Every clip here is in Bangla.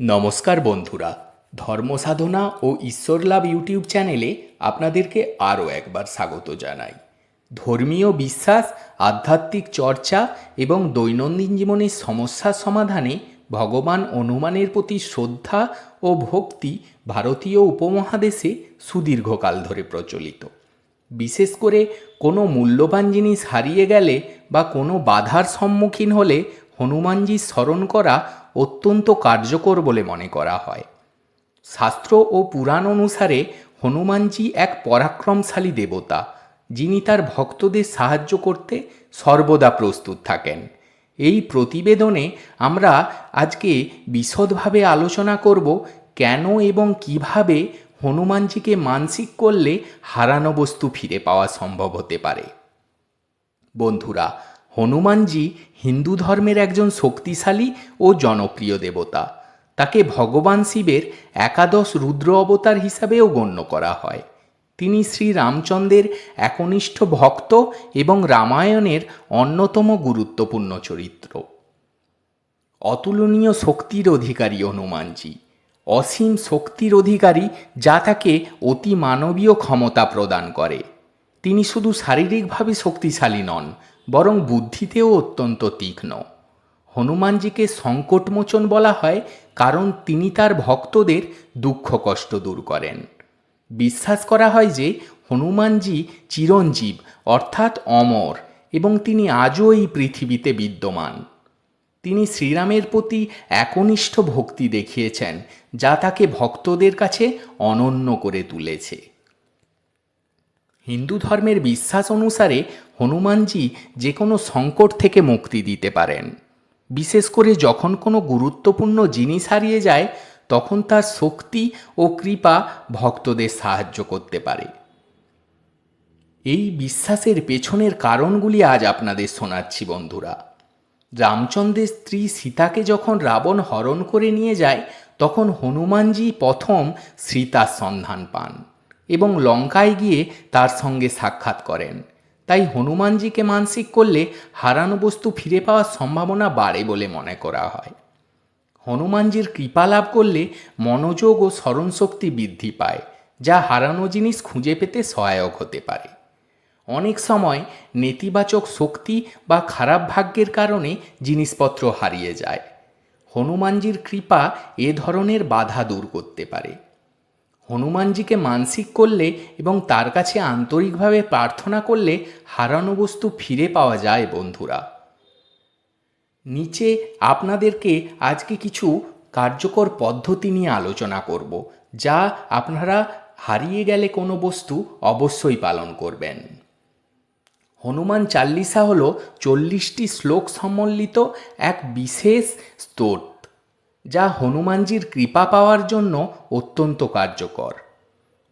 নমস্কার বন্ধুরা ধর্মসাধনা ও ঈশ্বর লাভ ইউটিউব চ্যানেলে আপনাদেরকে আরও একবার স্বাগত জানাই। ধর্মীয় বিশ্বাস, আধ্যাত্মিক চর্চা এবং দৈনন্দিন জীবনের সমস্যার সমাধানে ভগবান হনুমানের প্রতি শ্রদ্ধা ও ভক্তি ভারতীয় উপমহাদেশে সুদীর্ঘকাল ধরে প্রচলিত। বিশেষ করে কোনো মূল্যবান জিনিস হারিয়ে গেলে বা কোনো বাধার সম্মুখীন হলে হনুমানজি স্মরণ করা অত্যন্ত কার্যকর বলে মনে করা হয়। শাস্ত্র ও পুরাণ অনুসারে হনুমানজি এক পরাক্রমশালী দেবতা, যিনি তার ভক্তদের সাহায্য করতে সর্বদা প্রস্তুত থাকেন। এই প্রতিবেদনে আমরা আজকে বিশদভাবে আলোচনা করব কেন এবং কীভাবে হনুমানজিকে মানসিক করলে হারানো বস্তু ফিরে পাওয়া সম্ভব হতে পারে। বন্ধুরা হনুমানজি হিন্দু ধর্মের একজন শক্তিশালী ও জনপ্রিয় দেবতা। তাকে ভগবান শিবের একাদশ রুদ্র অবতার হিসাবেও গণ্য করা হয়। তিনি শ্রী রামচন্দ্রের একনিষ্ঠ ভক্ত এবং রামায়ণের অন্যতম গুরুত্বপূর্ণ চরিত্র। অতুলনীয় শক্তির অধিকারী হনুমানজি। অসীম শক্তির অধিকারী যা তাকে অতি মানবীয় ক্ষমতা প্রদান করে। তিনি শুধু শারীরিকভাবে শক্তিশালী নন বরং বুদ্ধিতেও অত্যন্ত তীক্ষ্ণ। হনুমানজিকে সংকটমোচন বলা হয় কারণ তিনি তার ভক্তদের দুঃখ কষ্ট দূর করেন। বিশ্বাস করা হয় যে হনুমানজি চিরঞ্জীব, অর্থাৎ অমর, এবং তিনি আজও এই পৃথিবীতে বিদ্যমান। তিনি শ্রীরামের প্রতি একনিষ্ঠ ভক্তি দেখিয়েছেন, যা তাকে ভক্তদের কাছে অনন্য করে তুলেছে। হিন্দু ধর্মের বিশ্বাস অনুসারে হনুমানজি যে কোনো সংকট থেকে মুক্তি দিতে পারেন। বিশেষ করে যখন কোনো গুরুত্বপূর্ণ জিনিস হারিয়ে যায়, তখন তার শক্তি ও কৃপা ভক্তদের সাহায্য করতে পারে। এই বিশ্বাসের পেছনের কারণগুলি আজ আপনাদের শোনাচ্ছি বন্ধুরা। রামচন্দ্রের স্ত্রী সীতাকে যখন রাবণ হরণ করে নিয়ে যায়, তখন হনুমানজি প্রথম সীতার সন্ধান পান এবং লঙ্কায় গিয়ে তার সঙ্গে সাক্ষাৎ করেন। তাই হনুমানজিকে মানসিক করলে হারানো বস্তু ফিরে পাওয়ার সম্ভাবনা বাড়ে বলে মনে করা হয়। হনুমানজির কৃপা লাভ করলে মনোযোগ ও স্মরণশক্তি বৃদ্ধি পায়, যা হারানো জিনিস খুঁজে পেতে সহায়ক হতে পারে। অনেক সময় নেতিবাচক শক্তি বা খারাপ ভাগ্যের কারণে জিনিসপত্র হারিয়ে যায়। হনুমানজির কৃপা এ ধরনের বাধা দূর করতে পারে। হনুমানজিকে মানসিক করলে এবং তার কাছে আন্তরিকভাবে প্রার্থনা করলে হারানো বস্তু ফিরে পাওয়া যায়, বন্ধুরা। নিচে আপনাদেরকে আজকে কিছু কার্যকর পদ্ধতি নিয়ে আলোচনা করব, যা আপনারা হারিয়ে গেলে কোনো বস্তু অবশ্যই পালন করবেন। হনুমান চাল্লিশা হল চল্লিশটি শ্লোক সম্বলিত এক বিশেষ স্তোত। যা হনুমানজির কৃপা পাওয়ার জন্য অত্যন্ত কার্যকর।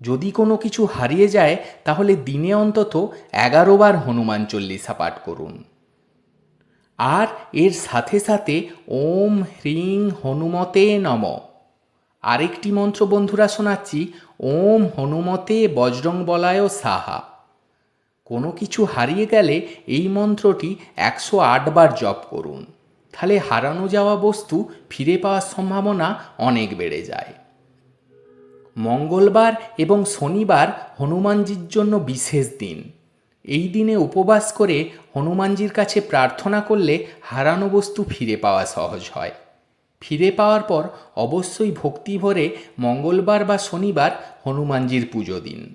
যদি কোনো কিছু হারিয়ে যায়, তাহলে দিনে অন্তত এগারো বার হনুমান চল্লিশা পাঠ করুন। আর এর সাথে সাথে ওম হ্রিং হনুমতে নম। আরেকটি মন্ত্র বন্ধুরা শোনাচ্ছি, ওম হনুমতে বজরং বলায় সাহা। কোনো কিছু হারিয়ে গেলে এই মন্ত্রটি একশো বার জপ করুন। তাহলে হারানো যাওয়া বস্তু ফিরে পাওয়ার সম্ভাবনা অনেক বেড়ে যায়। মঙ্গলবার এবং শনিবার হনুমানজির জন্য বিশেষ দিন। এই দিনে উপবাস করে হনুমানজির কাছে প্রার্থনা করলে হারানো বস্তু ফিরে পাওয়া সহজ হয়। ফিরে পাওয়ার পর অবশ্যই ভক্তি ভরে মঙ্গলবার বা শনিবার হনুমানজির পুজো দিন।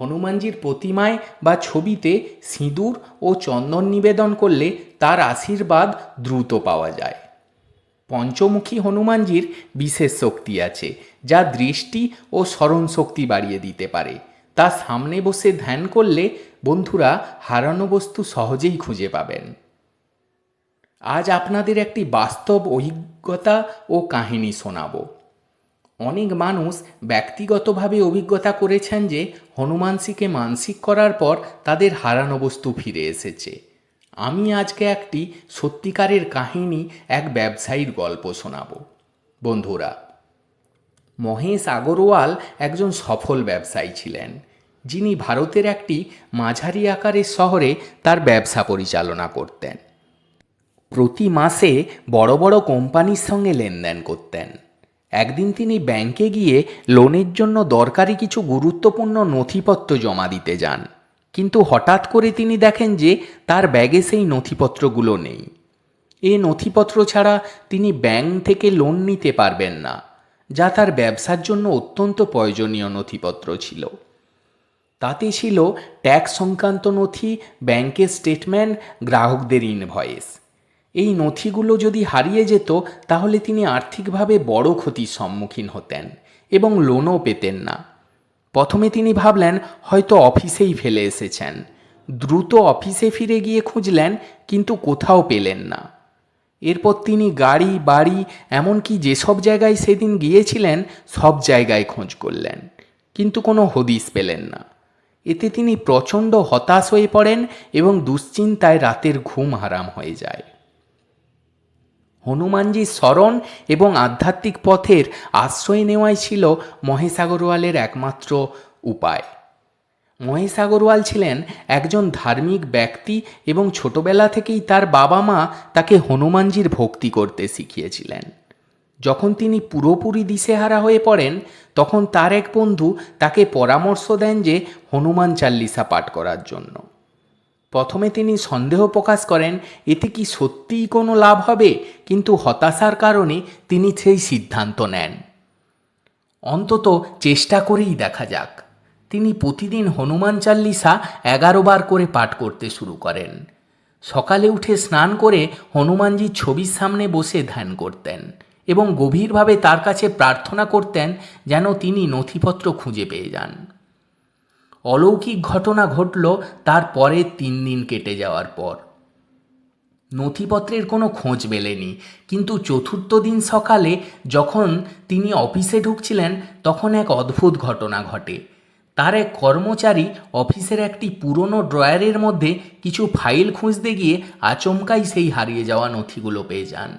হনুমানজির প্রতিমায় বা ছবিতে সিঁদুর ও চন্দন নিবেদন করলে তার আশীর্বাদ দ্রুত পাওয়া যায়। পঞ্চমুখী হনুমানজির বিশেষ শক্তি আছে, যা দৃষ্টি ও স্মরণ শক্তি বাড়িয়ে দিতে পারে। তা সামনে বসে ধ্যান করলে বন্ধুরা হারানো বস্তু সহজেই খুঁজে পাবেন। আজ আপনাদের একটি বাস্তব অভিজ্ঞতা ও কাহিনী শোনাবো। অনেক মানুষ ব্যক্তিগতভাবে অভিজ্ঞতা করেছেন যে হনুমানসিকে মানসিক করার পর তাদের হারানো বস্তু ফিরে এসেছে। আমি আজকে একটি সত্যিকারের কাহিনী এক ব্যবসায়ীর গল্প শোনাব। বন্ধুরা, মহেশ আগরওয়াল একজন সফল ব্যবসায়ী ছিলেন। যিনি ভারতের একটি মাঝারি আকারের শহরে তার ব্যবসা পরিচালনা করতেন। প্রতি মাসে বড় বড় কোম্পানির সঙ্গে লেনদেন করতেন। একদিন তিনি ব্যাংকে গিয়ে লোনের জন্য দরকারি কিছু গুরুত্বপূর্ণ নথিপত্র জমা দিতে যান। কিন্তু হঠাৎ করে তিনি দেখেন যে তার ব্যাগে সেই নথিপত্রগুলো নেই। এ নথিপত্র ছাড়া তিনি ব্যাংক থেকে লোন নিতে পারবেন না, যা তার ব্যবসার জন্য অত্যন্ত প্রয়োজনীয় নথিপত্র ছিল। তাতে ছিল ট্যাক্স সংক্রান্ত নথি, ব্যাংকের স্টেটমেন্ট, গ্রাহকদের ইনভয়েস এই নথিগুলো যদি হারিয়ে যেত, তাহলে তিনি আর্থিকভাবে বড় ক্ষতির সম্মুখীন হতেন এবং লোনও পেতেন না। প্রথমে তিনি ভাবলেন, হয়তো অফিসেই ফেলে এসেছেন। দ্রুত অফিসে ফিরে গিয়ে খুঁজলেন, কিন্তু কোথাও পেলেন না। এরপর তিনি গাড়ি, বাড়ি, এমনকি যেসব জায়গায় সেদিন গিয়েছিলেন, সব জায়গায় খোঁজ করলেন। কিন্তু কোনো হদিস পেলেন না। এতে তিনি প্রচণ্ড হতাশ হয়ে পড়েন এবং দুশ্চিন্তায় রাতের ঘুম হারাম হয়ে যায়। হনুমানজির স্মরণ এবং আধ্যাত্মিক পথের আশ্রয় নেওয়াই ছিল মহেশ আগরওয়ালের একমাত্র উপায়। মহেশ আগরওয়াল ছিলেন একজন ধার্মিক ব্যক্তি এবং ছোটবেলা থেকেই তার বাবা মা তাকে হনুমানজির ভক্তি করতে শিখিয়েছিলেন। যখন তিনি পুরোপুরি দিশেহারা হয়ে পড়েন, তখন তার এক বন্ধু তাকে পরামর্শ দেন যে হনুমান চাল্লিসা পাঠ করার জন্য। প্রথমে তিনি সন্দেহ প্রকাশ করেন, এতে কি সত্যিই কোনো লাভ হবে? কিন্তু হতাশার কারণে তিনি সেই সিদ্ধান্ত নেন। অন্তত চেষ্টা করেই দেখা যাক। তিনি প্রতিদিন হনুমান চাল্লিসা এগারো বার করে পাঠ করতে শুরু করেন। সকালে উঠে স্নান করে হনুমানজির ছবির সামনে বসে ধ্যান করতেন এবং গভীরভাবে তার কাছে প্রার্থনা করতেন যেন তিনি নথিপত্র খুঁজে পেয়ে যান। অলৌকিক ঘটনা ঘটল তার পরের তিন দিন কেটে যাওয়ার পর। নথিপত্রের কোনো খোঁজ মেলেনি, কিন্তু চতুর্থ দিন সকালে যখন তিনি অফিসে ঢুকছিলেন, তখন এক অদ্ভুত ঘটনা ঘটে। তার এক কর্মচারী অফিসের একটি পুরনো ড্রয়ারের মধ্যে কিছু ফাইল খুঁজতে গিয়ে আচমকাই সেই হারিয়ে যাওয়া নথিগুলো পেয়ে যান।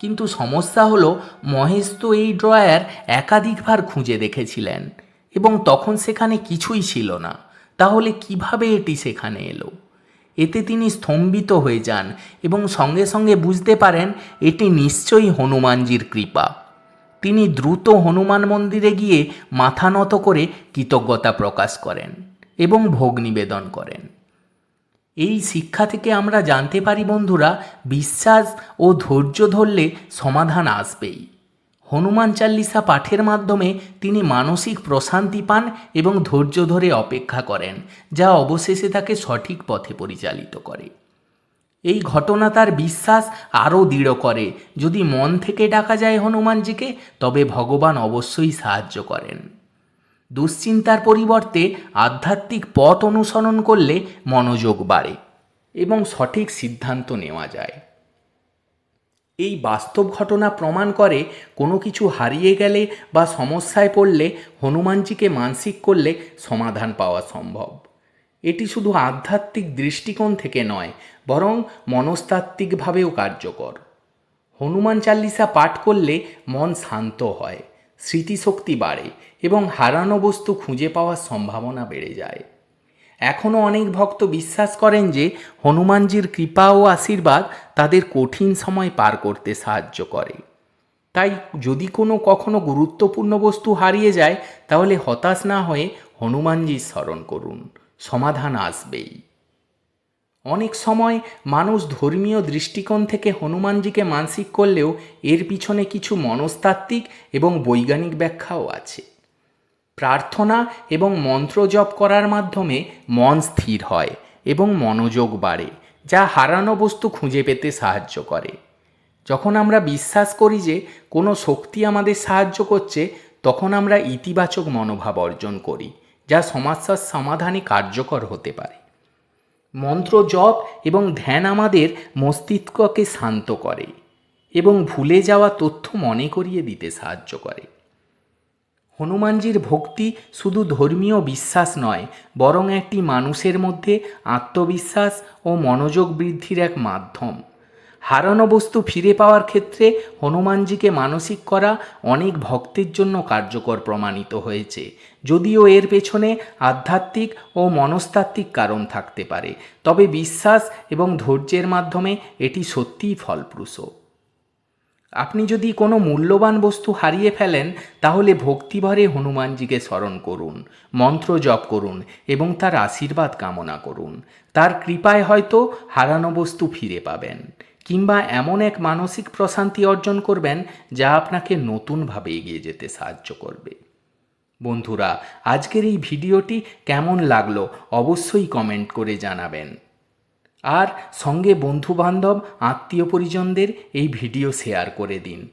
কিন্তু সমস্যা হলো, মহেশ তো এই ড্রয়ার একাধিকবার খুঁজে দেখেছিলেন। এবং তখন সেখানে কিছুই ছিল না। তাহলে কীভাবে এটি সেখানে এলো? এতে তিনি স্তম্ভিত হয়ে যান এবং সঙ্গে সঙ্গে বুঝতে পারেন, এটি নিশ্চয়ই হনুমানজির কৃপা। তিনি দ্রুত হনুমান মন্দিরে গিয়ে মাথা নত করে কৃতজ্ঞতা প্রকাশ করেন এবং ভোগ নিবেদন করেন। এই শিক্ষা থেকে আমরা জানতে পারি বন্ধুরা, বিশ্বাস ও ধৈর্য ধরলে সমাধান আসবেই। হনুমান চাল্লিসা পাঠের মাধ্যমে তিনি মানসিক প্রশান্তি পান এবং ধৈর্য ধরে অপেক্ষা করেন, যা অবশেষে তাকে সঠিক পথে পরিচালিত করে। এই ঘটনা তার বিশ্বাস আরও দৃঢ় করে। যদি মন থেকে ডাকা যায় হনুমানজিকে, তবে ভগবান অবশ্যই সাহায্য করেন। দুশ্চিন্তার পরিবর্তে আধ্যাত্মিক পথ অনুসরণ করলে মনোযোগ বাড়ে এবং সঠিক সিদ্ধান্ত নেওয়া যায়। এই বাস্তব ঘটনা প্রমাণ করে কোনো কিছু হারিয়ে গেলে বা সমস্যায় পড়লে হনুমানজিকে মানসিক করলে সমাধান পাওয়া সম্ভব। এটি শুধু আধ্যাত্মিক দৃষ্টিকোণ থেকে নয়, বরং মনস্তাত্ত্বিকভাবেও কার্যকর। হনুমান চাল্লিসা পাঠ করলে মন শান্ত হয়, স্মৃতিশক্তি বাড়ে এবং হারানো বস্তু খুঁজে পাওয়ার সম্ভাবনা বেড়ে যায়। এখনও অনেক ভক্ত বিশ্বাস করেন যে হনুমানজির কৃপা ও আশীর্বাদ তাদের কঠিন সময় পার করতে সাহায্য করে। তাই যদি কোনো কখনো গুরুত্বপূর্ণ বস্তু হারিয়ে যায়, তাহলে হতাশ না হয়ে হনুমানজির স্মরণ করুন। সমাধান আসবেই। অনেক সময় মানুষ ধর্মীয় দৃষ্টিকোণ থেকে হনুমানজিকে মানসিক করলেও এর পিছনে কিছু মনস্তাত্ত্বিক এবং বৈজ্ঞানিক ব্যাখ্যাও আছে। প্রার্থনা এবং মন্ত্র জপ করার মাধ্যমে মন স্থির হয় এবং মনোযোগ বাড়ে, যা হারানো বস্তু খুঁজে পেতে সাহায্য করে। যখন আমরা বিশ্বাস করি যে কোনো শক্তি আমাদের সাহায্য করছে, তখন আমরা ইতিবাচক মনোভাব অর্জন করি, যা সমস্যার সমাধানে কার্যকর হতে পারে। মন্ত্র জপ এবং ধ্যান আমাদের মস্তিষ্ককে শান্ত করে এবং ভুলে যাওয়া তথ্য মনে করিয়ে দিতে সাহায্য করে। হনুমানজির ভক্তি শুধু ধর্মীয় বিশ্বাস নয়, বরং একটি মানুষের মধ্যে আত্মবিশ্বাস ও মনোযোগ বৃদ্ধির এক মাধ্যম। হারানো বস্তু ফিরে পাওয়ার ক্ষেত্রে হনুমানজিকে মানসিক করা অনেক ভক্তের জন্য কার্যকর প্রমাণিত হয়েছে, যদিও এর পেছনে আধ্যাত্মিক ও মনস্তাত্ত্বিক কারণ থাকতে পারে। তবে বিশ্বাস এবং ধৈর্যের মাধ্যমে এটি সত্যিই ফলপ্রসূ। আপনি যদি কোনো মূল্যবান বস্তু হারিয়ে ফেলেন, তাহলে ভক্তিভরে হনুমানজিকে স্মরণ করুন, মন্ত্র জপ করুন এবং তার আশীর্বাদ কামনা করুন। তার কৃপায় হয়তো হারানো বস্তু ফিরে পাবেন, কিংবা এমন এক মানসিক প্রশান্তি অর্জন করবেন যা আপনাকে নতুনভাবে এগিয়ে যেতে সাহায্য করবে। বন্ধুরা, আজকের এই ভিডিওটি কেমন লাগল অবশ্যই কমেন্ট করে জানাবেন। আর সঙ্গে বন্ধুবান্ধব, আত্মীয় পরিজনদের এই ভিডিও শেয়ার করে দিন।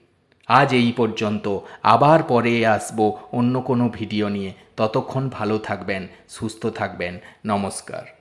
আজ এই পর্যন্ত। আবার পরে আসব অন্য কোনো ভিডিও নিয়ে। ততক্ষণ ভালো থাকবেন, সুস্থ থাকবেন। নমস্কার।